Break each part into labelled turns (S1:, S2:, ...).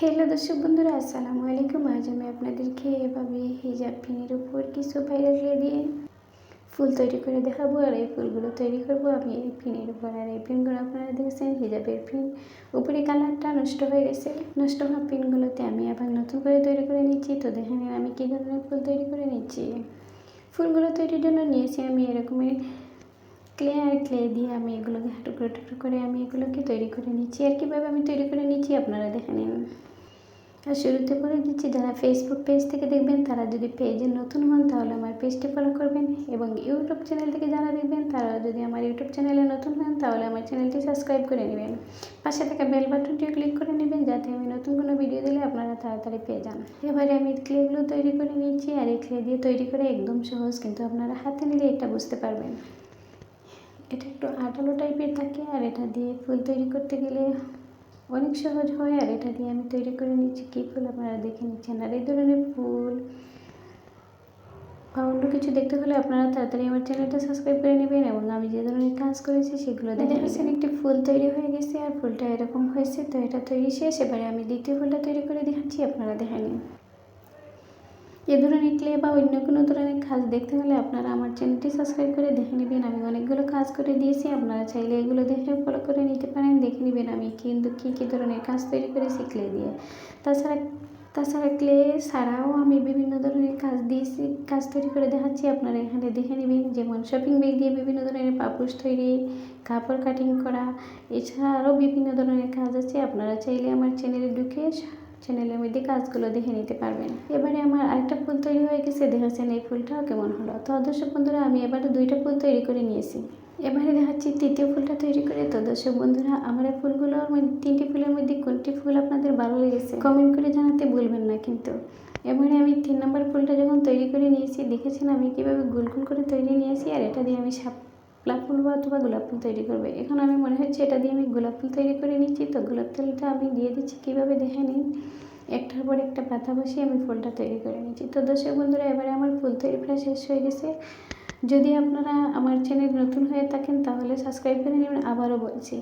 S1: Hello দর্শক বন্ধুরা, আসসালামু আলাইকুম। আজ আমি আপনাদেরকে এভাবে হিজাব পিনের উপর কিছু ভাইরাল দিয়ে ফুল তৈরি করে দেখাবো, আর এই ফুলগুলো তৈরি করব আমি এই পিনের উপর। আর এই পিনগুলো আপনারা দেখছেন, হিজাবের পিন উপরে কালারটা নষ্ট হয়ে গেছে। নষ্ট হওয়া পিনগুলোতে আমি আবার নতুন করে তৈরি করে নিচ্ছি। তো দেখেন, আমি কী ধরনের ফুল তৈরি করে নিচ্ছি। ফুলগুলো তৈরির জন্য নিয়েছি আমি এরকমের ক্লে, আর ক্লে দিয়ে আমি এগুলোকে টুকরো টুকরো করে আমি এগুলোকে তৈরি করে নিচ্ছি। আর কীভাবে আমি তৈরি করে নিচ্ছি আপনারা দেখে নিন। আর শুরুতে বলে দিচ্ছি, যারা ফেসবুক পেজ থেকে দেখবেন, তারা যদি পেজে নতুন হন, তাহলে আমার পেজটি ফলো করবেন এবং ইউটিউব চ্যানেল থেকে যারা দেখবেন, তারা যদি আমার ইউটিউব চ্যানেলে নতুন হন, তাহলে আমার চ্যানেলটি সাবস্ক্রাইব করে নেবেন। পাশে থাকা বেল বাটনটিও ক্লিক করে নেবেন, যাতে আমি নতুন কোনো ভিডিও দিলে আপনারা তাড়াতাড়ি পেয়ে যান। এবারে আমি ক্লেগুলো তৈরি করে নিচ্ছি আর এই ক্লে দিয়ে তৈরি করে একদম সহজ, কিন্তু আপনারা হাতে নিলে এটা বুঝতে পারবেন। এটা একটু আটালো টাইপের থাকে, আর এটা দিয়ে ফুল তৈরি করতে গেলে অনেক সহজ হয় আর এটা দিয়ে আমি তৈরি করে নিচ্ছি কী ফুল আপনারা দেখে নিচ্ছেন। আর এই ধরনের ফুল বা অন্য কিছু দেখতে হলে আপনারা তাড়াতাড়ি আমার চ্যানেলটা সাবস্ক্রাইব করে নেবেন এবং আমি যে ধরনের কাজ করেছি সেগুলো দেখে একটি ফুল তৈরি হয়ে গেছে আর ফুলটা এরকম হয়েছে তো এটা তৈরি শেষ। এবারে আমি দ্বিতীয় ফুলটা তৈরি করে দেখাচ্ছি আপনারা দেখে নিন। এ ধরনের ক্লে বা অন্য কোনো ধরনের কাজ দেখতে হলে আপনারা আমার চ্যানেলটি সাবস্ক্রাইব করে দেখে নেবেন। আমি অনেকগুলো কাজ করে দিয়েছি, আপনারা চাইলে এগুলো দেখে ফলো করে নিতে পারেন। দেখে নেবেন আমি কিন্তু কী কী ধরনের কাজ তৈরি করেছি ক্লে দিয়ে। তাছাড়া তাছাড়া ক্লে ছাড়াও আমি বিভিন্ন ধরনের কাজ দিয়েছি, কাজ তৈরি করে দেখাচ্ছি। আপনারা এখানে দেখে নেবেন যেমন শপিং ব্যাগ দিয়ে বিভিন্ন ধরনের পাপুস তৈরি, কাপড় কাটিং করা। এছাড়া আরও বিভিন্ন ধরনের কাজ আছে। আপনারা চাইলে আমার চ্যানেলে ঢুকে চ্যানেলের মধ্যে কাজগুলো দেখে নিতে পারবেন। এবারে আমার আরেকটা ফুল তৈরি হয়ে গেছে দেখাচ্ছেন এই ফুলটাও কেমন হলো। তো দর্শক বন্ধুরা, আমি এবারে দুইটা ফুল তৈরি করে নিয়েছি। এবারে দেখাচ্ছি তৃতীয় ফুলটা তৈরি করে। তো দর্শক বন্ধুরা, আমার এই ফুলগুলোর মধ্যে, তিনটি ফুলের মধ্যে কোনটি ফুল আপনাদের ভালো লেগেছে কমেন্ট করে জানাতে ভুলবেন না কিন্তু। এবারে আমি তিন নম্বর ফুলটা যখন তৈরি করে নিয়েছি, দেখেছেন আমি কীভাবে গোল গোল করে তৈরি নিয়েছি, আর এটা দিয়ে আমি সাপ গোলাপ ফুল অথবা গোলাপ ফুল তৈরি করবে। এখন আমি মনে হচ্ছে এটা দিয়ে আমি গোলাপ ফুল তৈরি করে নিচ্ছি। তো গোলাপ ফুলটা আমি দিয়ে দিচ্ছি, কীভাবে দেখে নিন? একটার পর একটা পাতা বসিয়ে আমি ফুলটা তৈরি করে নিচ্ছি। তো দর্শক বন্ধুরা, এবারে আমার ফুল তৈরি প্রায় শেষ হয়ে গেছে। যদি আপনারা আমার চ্যানেল নতুন হয়ে থাকেন, তাহলে সাবস্ক্রাইব করে নেবেন, আবারও বলছি।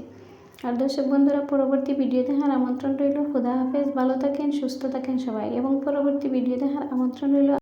S1: আর দর্শক বন্ধুরা, পরবর্তী ভিডিও দেখার আমন্ত্রণ রইল। খুদা হাফেজ, ভালো থাকেন, সুস্থ থাকেন সবাই। এবং পরবর্তী ভিডিও দেখার আমন্ত্রণ রইল